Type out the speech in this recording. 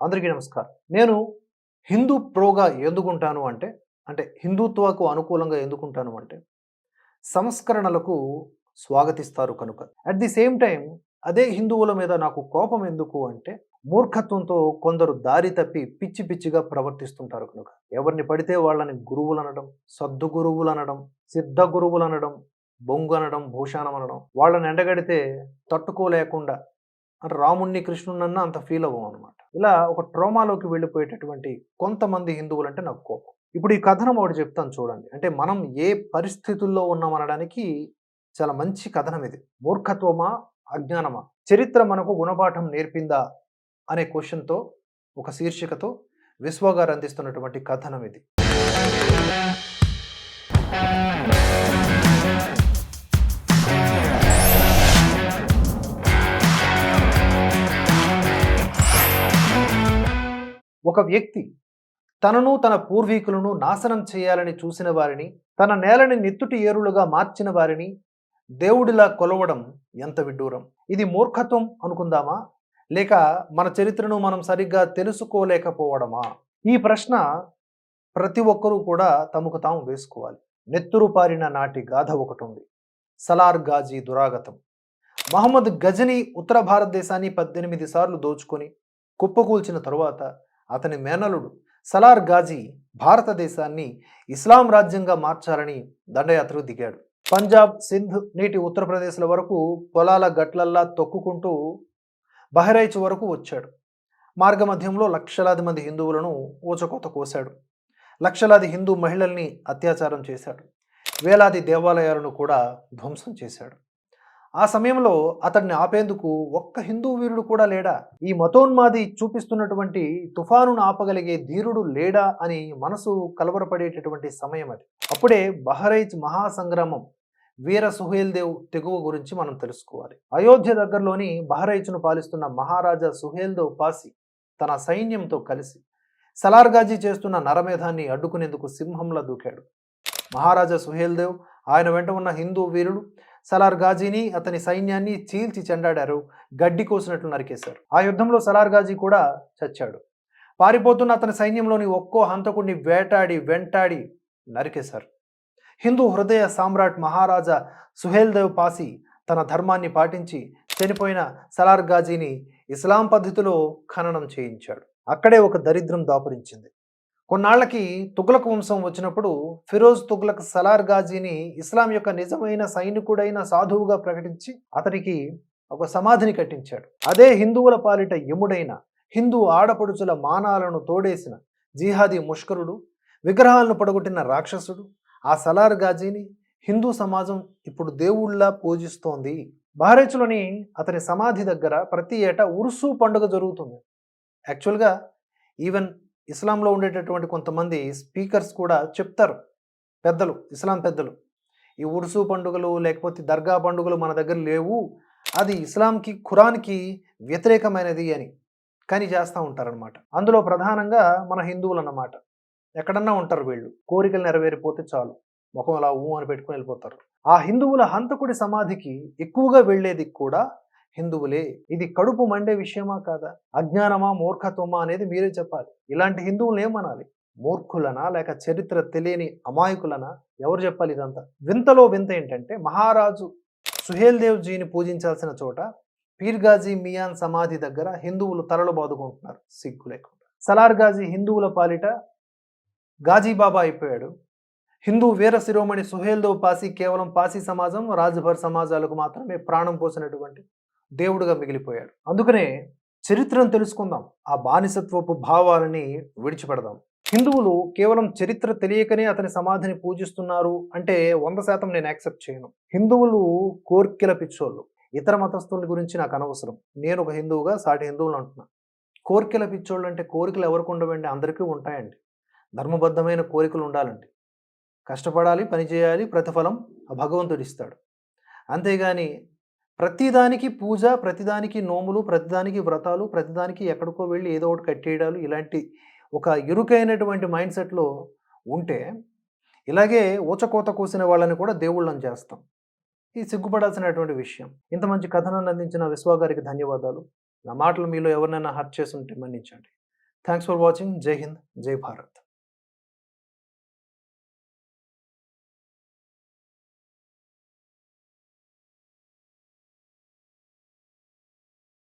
అందరికీ నమస్కారం. నేను హిందూ ప్రోగా ఎందుకుంటాను అంటే అంటే హిందుత్వకు అనుకూలంగా ఎందుకుంటాను అంటే సంస్కరణలకు స్వాగతిస్తారు కనుక. అట్ ది సేమ్ టైం అదే హిందువుల మీద నాకు కోపం ఎందుకు అంటే మూర్ఖత్వంతో కొందరు దారి తప్పి పిచ్చి పిచ్చిగా ప్రవర్తిస్తుంటారు కనుక. ఎవరిని పడితే వాళ్ళని గురువులు అనడం సద్దు గురువులు అనడం సిద్ధ గురువులు అనడం బొంగు అనడం భూషాణం అనడం వాళ్ళని ఎండగడితే తట్టుకోలేకుండా అంటే రాముణ్ణి కృష్ణున్నన్నా అంత ఫీల్ అవ్వం అనమాట ఇలా ఒక ట్రోమాలోకి వెళ్ళిపోయేటటువంటి కొంతమంది హిందువులు అంటే నాకు కోపం. ఇప్పుడు ఈ కథనం ఒకటి చెప్తాను చూడండి. అంటే మనం ఏ పరిస్థితుల్లో ఉన్నాం అనడానికి చాలా మంచి కథనం ఇది. మూర్ఖత్వమా అజ్ఞానమా? చరిత్ర మనకు గుణపాఠం నేర్పిందా అనే క్వశ్చన్తో ఒక శీర్షికతో విశ్వ గారు అందిస్తున్నటువంటి కథనం ఇది. ఒక వ్యక్తి తనను తన పూర్వీకులను నాశనం చేయాలని చూసిన వారిని తన నేలని నిత్తుటి ఏరులుగా మార్చిన వారిని దేవుడిలా కొలవడం ఎంత విడ్డూరం. ఇది మూర్ఖత్వం అనుకుందామా? లేక మన చరిత్రను మనం సరిగ్గా తెలుసుకోలేకపోవడమా? ఈ ప్రశ్న ప్రతి ఒక్కరూ కూడా తమకు తాము వేసుకోవాలి. నెత్తురు పారిన నాటి గాథ ఒకటి ఉంది సలార్ గాజీ దురాగతం. మహమ్మద్ గజని ఉత్తర భారతదేశాన్ని పద్దెనిమిది సార్లు దోచుకొని కుప్పకూల్చిన తరువాత అతని మేనలుడు సలార్ గాజీ భారతదేశాన్ని ఇస్లాం రాజ్యంగా మార్చాలని దండయాత్రకు దిగాడు. పంజాబ్ సింధ్ నేటి ఉత్తరప్రదేశ్ల వరకు పొలాల గట్లల్లా తొక్కుకుంటూ బహ్రైచ్ వరకు వచ్చాడు. మార్గమధ్యంలో లక్షలాది మంది హిందువులను ఊచకోత కోశాడు. లక్షలాది హిందూ మహిళల్ని అత్యాచారం చేశాడు. వేలాది దేవాలయాలను కూడా ధ్వంసం చేశాడు. ఆ సమయంలో అతడిని ఆపేందుకు ఒక్క హిందూ వీరుడు కూడా లేడా? ఈ మతోన్మాది చూపిస్తున్నటువంటి తుఫానును ఆపగలిగే ధీరుడు లేడా అని మనసు కలవరపడేటటువంటి సమయం అది. అప్పుడే బహరైచ్ మహాసంగ్రామం వీర సుహేల్ దేవ్ తెగువ గురించి మనం తెలుసుకోవాలి. అయోధ్య దగ్గరలోని బహరైచ్ను పాలిస్తున్న మహారాజా సుహేల్ దేవ్ పాసి తన సైన్యంతో కలిసి సలార్గాజీ చేస్తున్న నరమేధాన్ని అడ్డుకునేందుకు సింహంలా దూకాడు. మహారాజా సుహేల్ దేవ్ ఆయన వెంట ఉన్న హిందూ వీరుడు సలార్ గాజీని అతని సైన్యాన్ని చీల్చి చెండాడారు. గడ్డి కోసినట్లు నరికేశారు. ఆ యుద్ధంలో సలార్ గాజీ కూడా చచ్చాడు. పారిపోతున్న అతని సైన్యంలోని ఒక్కో హంతకుడిని వేటాడి వెంటాడి నరికేశారు. హిందూ హృదయ సామ్రాట్ మహారాజా సుహేల్ దేవ్ పాసి తన ధర్మాన్ని పాటించి చనిపోయిన సలార్ గాజీని ఇస్లాం పద్ధతిలో ఖననం చేయించాడు. అక్కడే ఒక దరిద్రం దాపురించింది. కొన్నాళ్ళకి తుగ్లక్ వంశం వచ్చినప్పుడు ఫిరోజ్ తుగ్లక్ సలార్ గాజీని ఇస్లాం యొక్క నిజమైన సైనికుడైన సాధువుగా ప్రకటించి అతనికి ఒక సమాధిని కట్టించాడు. అదే హిందువుల పాలిట యముడైన హిందూ ఆడపడుచుల మానాలను తోడేసిన జిహాదీ ముష్కరుడు విగ్రహాలను పడగొట్టిన రాక్షసుడు ఆ సలార్ గాజీని హిందూ సమాజం ఇప్పుడు దేవుళ్ళ పూజిస్తోంది. బహరేచ్లోని అతని సమాధి దగ్గర ప్రతి ఏటా ఉరుసు పండుగ జరుగుతుంది. యాక్చువల్గా ఈవెన్ ఇస్లాంలో ఉండేటటువంటి కొంతమంది స్పీకర్స్ కూడా చెప్తారు. పెద్దలు ఇస్లాం పెద్దలు ఈ ఉర్సు పండుగలు లేకపోతే దర్గా పండుగలు మన దగ్గర లేవు. అది ఇస్లాంకి ఖురాన్కి వ్యతిరేకమైనది అని కానీ చేస్తూ ఉంటారనమాట అందులో ప్రధానంగా మన హిందువులు అన్నమాట. ఎక్కడన్నా ఉంటారు వీళ్ళు. కోరికలు నెరవేరిపోతే చాలు. ముఖం అలా ఊ అని పెట్టుకుని వెళ్ళిపోతారు. ఆ హిందువుల హంతకుడి సమాధికి ఎక్కువగా వెళ్ళేది కూడా హిందువులే. ఇది కడుపు మండే విషయమా కాదా? అజ్ఞానమా మూర్ఖత్వమా అనేది మీరే చెప్పాలి. ఇలాంటి హిందువులు ఏమనాలి? మూర్ఖులనా లేక చరిత్ర తెలియని అమాయకులనా? ఎవరు చెప్పాలి ఇదంతా? వింతలో వింత ఏంటంటే మహారాజు సుహేల్ దేవ్ జీని పూజించాల్సిన చోట పీర్గాజీ మియాన్ సమాధి దగ్గర హిందువులు తలలు బాదుకుంటున్నారు. సిగ్గు లేకుండా. సలార్ గాజీ హిందువుల పాలిట గాజీబాబా అయిపోయాడు. హిందూ వీర శిరోమణి సుహేల్దేవ్ పాసి కేవలం పాసి సమాజం రాజభర్ సమాజాలకు మాత్రమే ప్రాణం పోసినటువంటి దేవుడుగా మిగిలిపోయాడు. అందుకనే చరిత్రను తెలుసుకుందాం. ఆ బానిసత్వపు భావాలని విడిచిపెడదాం. హిందువులు కేవలం చరిత్ర తెలియకనే అతని సమాధిని పూజిస్తున్నారు అంటే వంద శాతం నేను యాక్సెప్ట్ చేయను. హిందువులు కోర్కెల పిచ్చోళ్ళు. ఇతర మతస్థుల గురించి నాకు అనవసరం. నేను ఒక హిందువుగా సాటి హిందువులు అంటున్నా. కోరికల పిచ్చోళ్ళు అంటే కోరికలు ఎవరికి ఉండవండి? అందరికీ ఉంటాయండి. ధర్మబద్ధమైన కోరికలు ఉండాలండి. కష్టపడాలి పని చేయాలి ప్రతిఫలం ఆ భగవంతుడు ఇస్తాడు అంతేగాని ప్రతిదానికి పూజ ప్రతిదానికి నోములు ప్రతిదానికి వ్రతాలు ప్రతిదానికి ఎక్కడికో వెళ్ళి ఏదో ఒకటి కట్టేయడాలు ఇలాంటి ఒక ఇరుకైనటువంటి మైండ్ సెట్లో ఉంటే ఇలాగే ఊచకోత కూసిన వాళ్ళని కూడా దేవుళ్ళని చేస్తాం. ఇది సిగ్గుపడాల్సినటువంటి విషయం. ఇంత మంచి కథనాన్ని అందించిన విశ్వగారికి ధన్యవాదాలు. నా మాటలు మీలో ఎవరినైనా హర్ట్ చేస్తుంటే మన్నించండి. థ్యాంక్స్ ఫర్ వాచింగ్ జై హింద్ జై భారత్